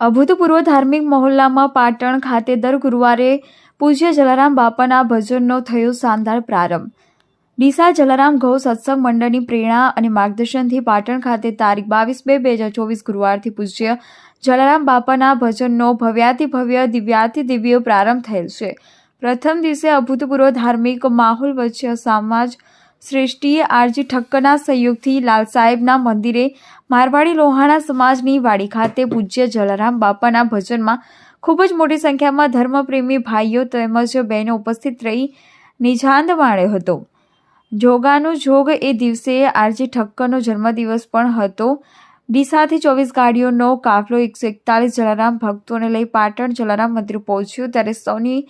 અભૂતપૂર્વ ધાર્મિક મહોલ્લામાં પાટણ ખાતે દર ગુરુવારે પૂજ્ય જલારામ બાપાના ભજનનો થયો શાનદાર પ્રારંભ. ડીસા જલારામ ઘઉ સત્સંગ મંડળની પ્રેરણા અને માર્ગદર્શનથી પાટણ ખાતે તારીખ બાવીસ બે બે હજાર ચોવીસ ગુરુવારથી પૂજ્ય જલારામ બાપાના ભજનનો ભવ્યાતિ ભવ્ય દિવ્યાતિ દિવ્ય પ્રારંભ થયેલ છે. પ્રથમ દિવસે અભૂતપૂર્વ ધાર્મિક માહોલ વચ્ચે સમાજ શ્રેષ્ઠી આરજી ઠક્કરના સહયોગથી લાલ સાહેબના મંદિરે મારવાડી લોહાણા સમાજની વાડી ખાતે પૂજ્ય જલારામ બાપાના ભજનમાં ખૂબ જ મોટી સંખ્યામાં ધર્મપ્રેમી ભાઈઓ તેમજ બહેનો ઉપસ્થિત રહી નિજાંત માણ્યો હતો. જોગાનું જોગ એ દિવસે આરજી ઠક્કરનો જન્મદિવસ પણ હતો. ડીસાથી ચોવીસ ગાડીઓનો કાફલો એકસો એકતાલીસ જલારામ ભક્તોને લઈ પાટણ જલારામ મંદિર પહોંચ્યો. ત્યારે સૌની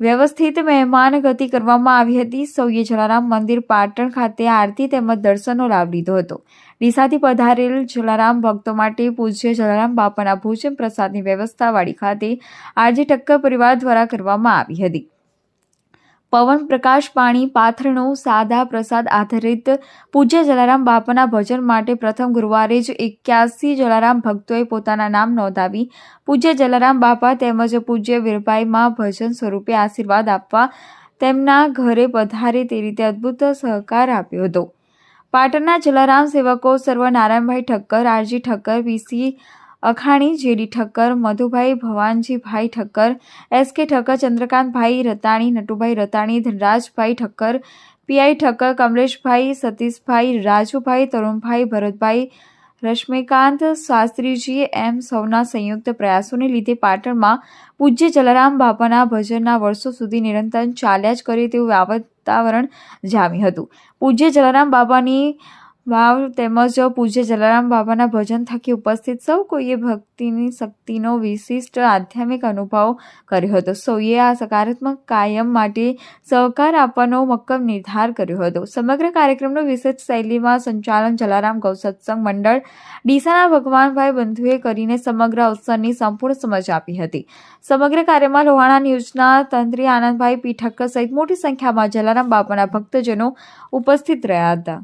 વ્યવસ્થિત મહેમાન ગતિ કરવામાં આવી હતી. સૌએ જલારામ મંદિર પાટણ ખાતે આરતી તેમજ દર્શનનો લાભ લીધો હતો. ડીસાથી પધારેલ જલારામ ભક્તો માટે પૂજ્ય જલારામ બાપાના ભોજન પ્રસાદની વ્યવસ્થા વાડી ખાતે આરજી ટક્કર પરિવાર દ્વારા કરવામાં આવી હતી. પવન, પ્રકાશ, પાણી, પાથરણો સાદા પ્રસાદ આધારિત પૂજ્ય જલારામ બાપાના ભજન માટે પ્રથમ ગુરુવારે જ એક્યાસી જલારામ ભક્તોએ પોતાના નામ નોંધાવી પૂજ્ય જલારામ બાપા તેમજ પૂજ્ય વીરભાઈમાં ભજન સ્વરૂપે આશીર્વાદ આપવા તેમના ઘરે પધારે તે રીતે અદ્ભુત સહકાર આપ્યો હતો. પાટણના જલારામ સેવકો સર્વ Narayanbhai Thakkar, RG Thakkar VC Akhani, JD Thakkar, Madhubhai Bhavanjibhai Thakkar, S K Thakkar, Chandrakantbhai Ratani, Natubhai Ratani, Dhanrajbhai Thakkar, PI Thakkar, Kamleshbhai, Satishbhai, Rajubhai, Tarunbhai, Bharatbhai, Rashmikant, Shastriji, એમ સૌના સંયુક્ત પ્રયાસોને લીધે પાટણમાં પૂજ્ય જલારામ બાપાના ભજનના વર્ષો સુધી નિરંતર ચાલ્યા જ કરે તેવું વાતાવરણ જામ્યું હતું. પૂજ્ય જલારામ બાબાની વાવ તેમજ પૂજ્ય જલારામ બાબાના ભજન થકી ઉપસ્થિત સૌ કોઈએ ભક્તિની શક્તિનો વિશિષ્ટ આધ્યાત્મિક અનુભવ કર્યો હતો. સૌએ આ સકારાત્મક કાયમ માટે સહકાર આપવાનો મક્કમ નિર્ધાર કર્યો હતો. સમગ્ર કાર્યક્રમનો વિશેષ શૈલીમાં સંચાલન જલારામ ગૌ સત્સંગ મંડળ, ડીસાના ભગવાનભાઈ બંધુએ કરીને સમગ્ર અવસરની સંપૂર્ણ સમજ આપી હતી. સમગ્ર કાર્યમાં લોહાણા ન્યૂઝના તંત્રી આનંદભાઈ પીઠક્કર સહિત મોટી સંખ્યામાં જલારામ બાપાના ભક્તજનો ઉપસ્થિત રહ્યા હતા.